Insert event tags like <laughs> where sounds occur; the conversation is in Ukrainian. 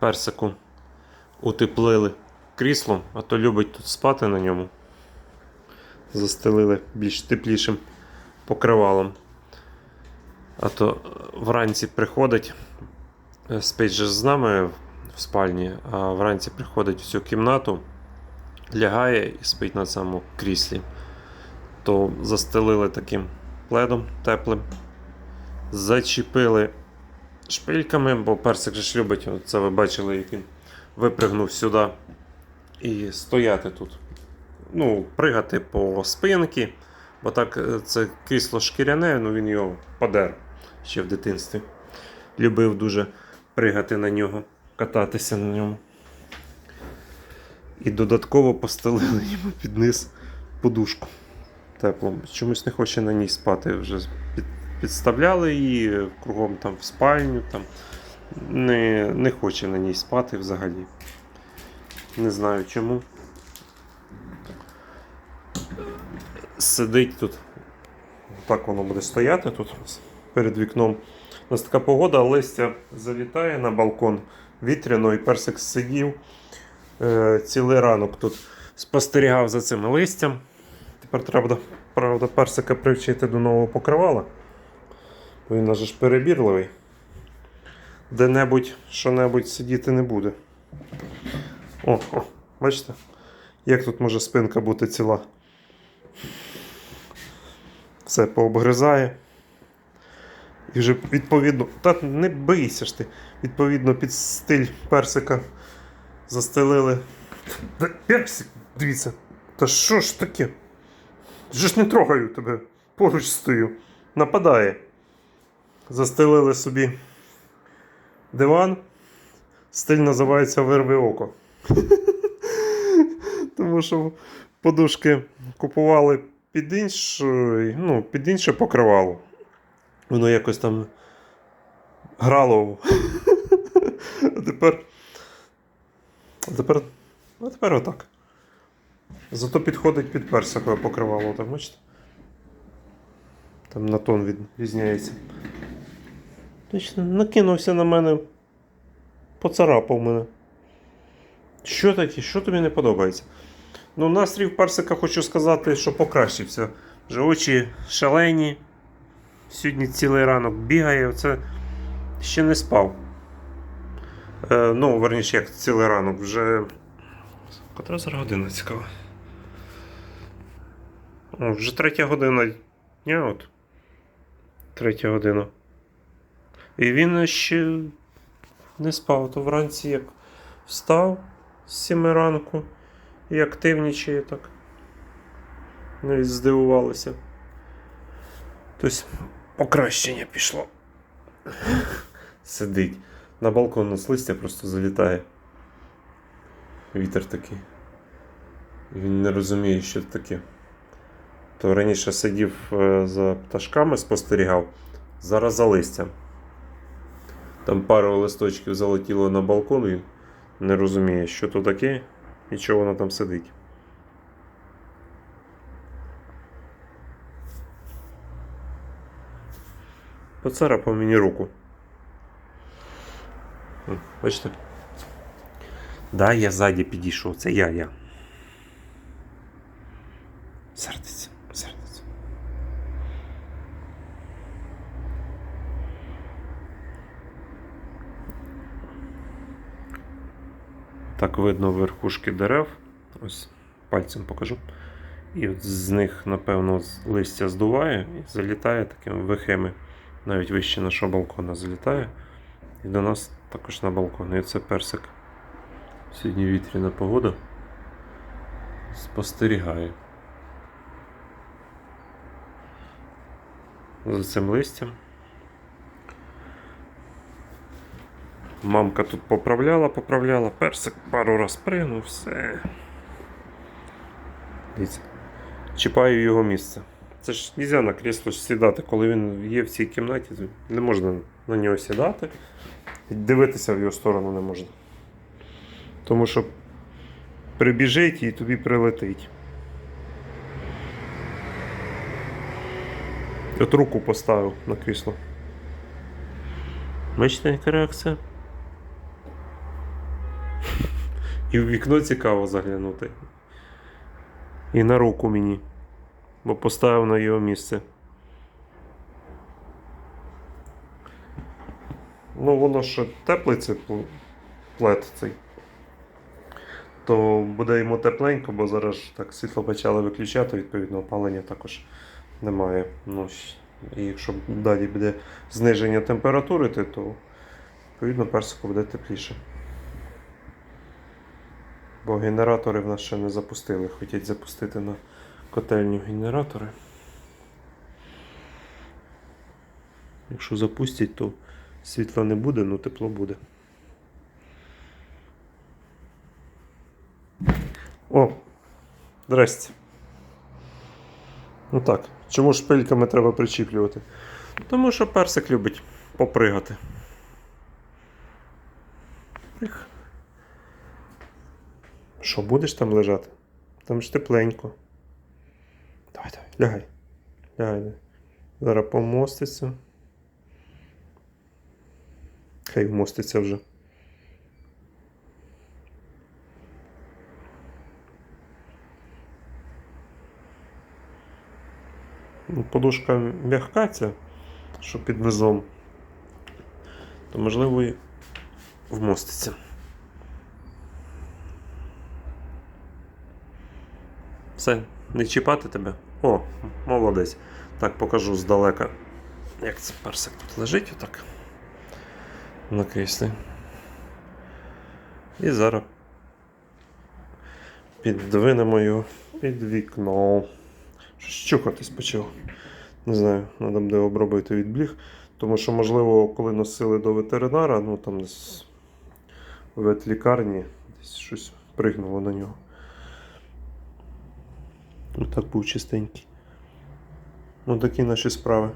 персику утеплили крісло, а то любить тут спати на ньому. Застелили більш теплішим покривалом. А то вранці приходить, е, спить же з нами в спальні, а вранці приходить в цю кімнату, лягає і спить на цьому кріслі. То застелили таким пледом теплим, зачепили шпильками, бо персик же ж любить, це ви бачили, як він випригнув сюди і стояти тут. Ну, пригати по спинці, бо так е, це крісло шкіряне, ну він його подер ще в дитинстві. Любив дуже пригати на нього, кататися на ньому. І додатково постелили йому під низ подушку теплу. Чомусь не хоче на ній спати. Вже під, підставляли її кругом там в спальню. Там. Не, не хоче на ній спати взагалі. Не знаю чому. Сидить тут. Так воно буде стояти тут перед вікном. У нас така погода, листя залітає на балкон вітряно, і персик сидів е, цілий ранок тут спостерігав за цим листям. Тепер треба, правда, персика привчити до нового покривала. Він аж ж перебірливий. Де-небудь, що-небудь сидіти не буде. О, о, бачите? Як тут може спинка бути ціла? Все пообгризає. І вже відповідно. Та не бийся ж ти. Відповідно, під стиль персика застелили. Та, Персик, дивіться. Та що ж таке? Вже ж не трогаю тебе. Поруч стою. Нападає. Застелили собі диван. Стиль називається Вирви око. <laughs> Тому що подушки купували під інше, ну, під інше покривало. Воно якось там грало. <laughs> А тепер. А тепер. А тепер отак. Зато підходить під персикове покривало, так бачите? Там на тон відрізняється. Точно накинувся на мене. Поцарапав мене. Що таке? Що тобі не подобається? Ну, настрій в персика хочу сказати, що покращився. Вже очі шалені. Сьогодні цілий ранок бігає, оце ще не спав. Е, ну, верніше, як цілий ранок, вже. Котра зараз година цікава. Вже третя година дня от. Третя година. І він ще не спав, то вранці як встав з 7 ранку і активнічає так. Навіть здивувалися. Тобто покращення пішло. <laughs> Сидить. На балкон з листя просто залітає. Вітер такий. Він не розуміє, що це таке. То раніше сидів е, за пташками, спостерігав, зараз за листям. Там пару листочків залетіло на балкон і не розуміє, що то таке і чого воно там сидить. Поцарапав мені руку. Бачите? Да, я ззаді підійшов. Це я, я. Сердиться. Так видно верхушки дерев. Ось пальцем покажу. І от з них, напевно, листя здуває і залітає такими вихими. Навіть вище нашого балкона залітає. І до нас також на балкон. І це персик. Сьогодні вітряна погода. Спостерігає. За цим листям. Мамка тут поправляла, поправляла, персик пару раз пригнув, все. Дивіться. Чіпаю його місце. Це ж не можна на крісло сідати, коли він є в цій кімнаті, не можна на нього сідати. Дивитися в його сторону не можна. Тому що прибіжить і тобі прилетить. От руку поставив на крісло. Бачите, яка реакція? І в вікно цікаво заглянути. І на руку мені. Бо поставив на його місце. Ну, воно ще теплиться пл- плед цей. То буде йому тепленько, бо зараз так світло почали виключати, відповідно, опалення також немає. Ну, і якщо далі буде зниження температури, то відповідно персику буде тепліше. Бо генератори в нас ще не запустили. Хотять запустити на котельню генератори. Якщо запустять, то світла не буде, ну тепло буде. О! Здрасте. Ну так, чому шпильками треба причіплювати? Тому що персик любить попригати. Приг. Що, будеш там лежати? Там ж тепленько. Давай, давай, лягай. Лягай. лягай. Зараз помоститься. Хай вмоститься вже. Ну, Подушка м'яка ця, що під низом, то можливо і вмоститься. Все, не чіпати тебе. О, молодець. Так покажу здалека, як це персик тут лежить отак. На кріслі. І зараз піддвинемо його під вікно. Щось чухатись почав. Не знаю, треба буде обробити від бліг. Тому що, можливо, коли носили до ветеринара, ну там десь в ветлікарні десь щось пригнуло на нього. Ну так був чистенький. Ну такі наші справи.